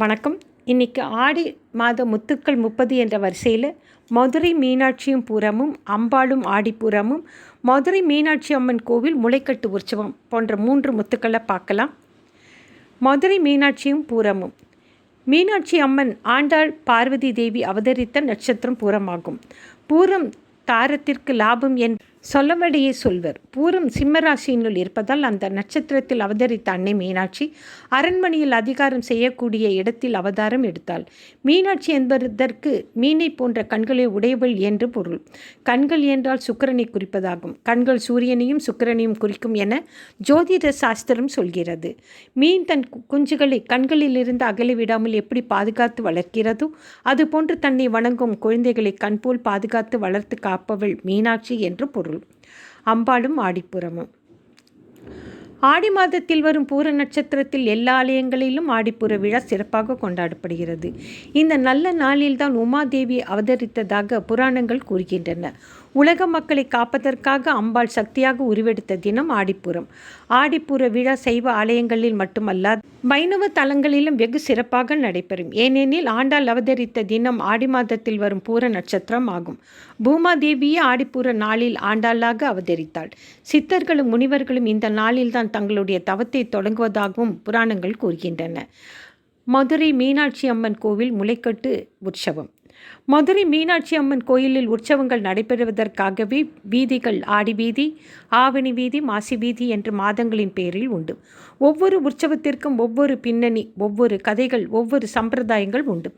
வணக்கம். இன்னைக்கு ஆடி மாத முத்துக்கள் முப்பது என்ற வரிசையில் மதுரை மீனாட்சியும் பூரமும் அம்பாளும் ஆடிப்பூரமும் மதுரை மீனாட்சி அம்மன் கோவில் முளைக்கட்டு உற்சவம் போன்ற மூன்று முத்துக்களை பார்க்கலாம். மதுரை மீனாட்சியும் பூரமும். மீனாட்சி அம்மன் ஆண்டாள் பார்வதி தேவி அவதரித்த நட்சத்திரம் பூரமாகும். பூரம் தாரத்திற்கு லாபம் என் சொல்லபடியே சொல்வர். பூரம் சிம்மராசியினுள் இருப்பதால் அந்த நட்சத்திரத்தில் அவதரித்த அன்னை மீனாட்சி அரண்மனையில் அதிகாரம் செய்யக்கூடிய இடத்தில் அவதாரம் எடுத்தாள். மீனாட்சி என்பதற்கு மீனை போன்ற கண்களை உடையவள் என்று பொருள். கண்கள் என்றால் சுக்கரனை குறிப்பதாகும். கண்கள் சூரியனையும் சுக்கரனையும் குறிக்கும் என ஜோதிட சாஸ்திரம் சொல்கிறது. மீன் தன் குஞ்சுகளை கண்களிலிருந்து அகல விடாமல் எப்படி பாதுகாத்து வளர்க்கிறதோ அதுபோன்று தன்னை வணங்கும் குழந்தைகளை கண்போல் பாதுகாத்து வளர்த்து காப்பவள் மீனாட்சி என்று பொருள். அம்பாளும் ஆடிப்புறமும் ஆடி மாதத்தில் வரும் பூர நட்சத்திரத்தில் எல்லா ஆலயங்களிலும் ஆடிப்புற விழா சிறப்பாக கொண்டாடப்படுகிறது. இந்த நல்ல நாளில்தான் உமாதேவி அவதரித்ததாக புராணங்கள் கூறுகின்றன. உலக மக்களை காப்பதற்காக அம்பாள் சக்தியாக உருவெடுத்த தினம் ஆடிப்புறம் ஆடிப்புற விழா சைவ ஆலயங்களில் மட்டுமல்லா வைணவ தலங்களிலும் வெகு சிறப்பாக நடைபெறும். ஏனெனில் ஆண்டாள் அவதரித்த தினம் ஆடி மாதத்தில் வரும் பூர நட்சத்திரம் ஆகும். பூமாதேவியே ஆடிப்புற நாளில் ஆண்டாளாக அவதரித்தாள். சித்தர்களும் முனிவர்களும் இந்த நாளில்தான் தங்களுடைய தவத்தை தொடங்குவதாகவும் புராணங்கள் கூறுகின்றன. மதுரை மீனாட்சி அம்மன் கோவில் முளைக்கட்டு உற்சவம். மதுரை மீனாட்சி அம்மன் கோயிலில் உற்சவங்கள் நடைபெறுவதற்காகவே வீதிகள் ஆடி வீதி ஆவணி வீதி மாசி வீதி என்று மாதங்களின் பேரில் உண்டு. ஒவ்வொரு உற்சவத்திற்கும் ஒவ்வொரு பின்னணி ஒவ்வொரு கதைகள் ஒவ்வொரு சம்பிரதாயங்கள் உண்டு.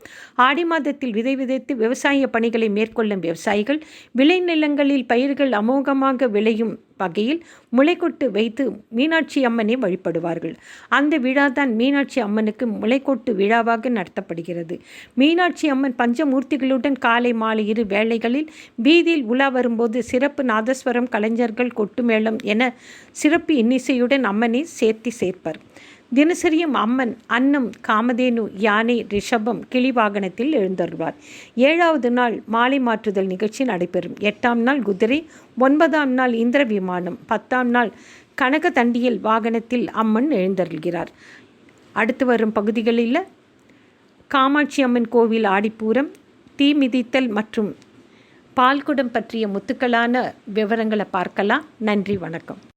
ஆடி மாதத்தில் விதை விதைத்து விவசாய பணிகளை மேற்கொள்ளும் விவசாயிகள் விளைநிலங்களில் பயிர்கள் அமோகமாக விளையும் வகையில் முளைக்கொட்டு வைத்து மீனாட்சி அம்மனை வழிபடுவார்கள். அந்த விழா தான் மீனாட்சி அம்மனுக்கு முளைக்கொட்டு விழாவாக நடத்தப்படுகிறது. மீனாட்சி அம்மன் பஞ்சமூர்த்திகளுடன் காலை மாலை இரு வேளைகளில் வீதியில் உலா வரும்போது சிறப்பு நாதஸ்வரம் கலைஞர்கள் கொட்டுமேளம் என சிறப்பு இன்னிசையுடன் அம்மனை சேர்த்தி சேர்ப்பர். தினசரியும் அம்மன் அன்னம் காமதேனு யானை ரிஷபம் கிளி வாகனத்தில் எழுந்தருவார் ஏழாவது நாள் மாலை மாற்றுதல் நிகழ்ச்சி நடைபெறும். எட்டாம் நாள் குதிரை ஒன்பதாம் நாள் இந்திர விமானம் பத்தாம் நாள் கனக தண்டியல் வாகனத்தில் அம்மன் எழுந்தருள்கிறார். அடுத்து வரும் பகுதிகளில் காமாட்சி அம்மன் கோவில் ஆடிப்பூரம் தீ மிதித்தல் மற்றும் பால்குடம் பற்றிய முத்துக்களான விவரங்களை பார்க்கலாம். நன்றி வணக்கம்.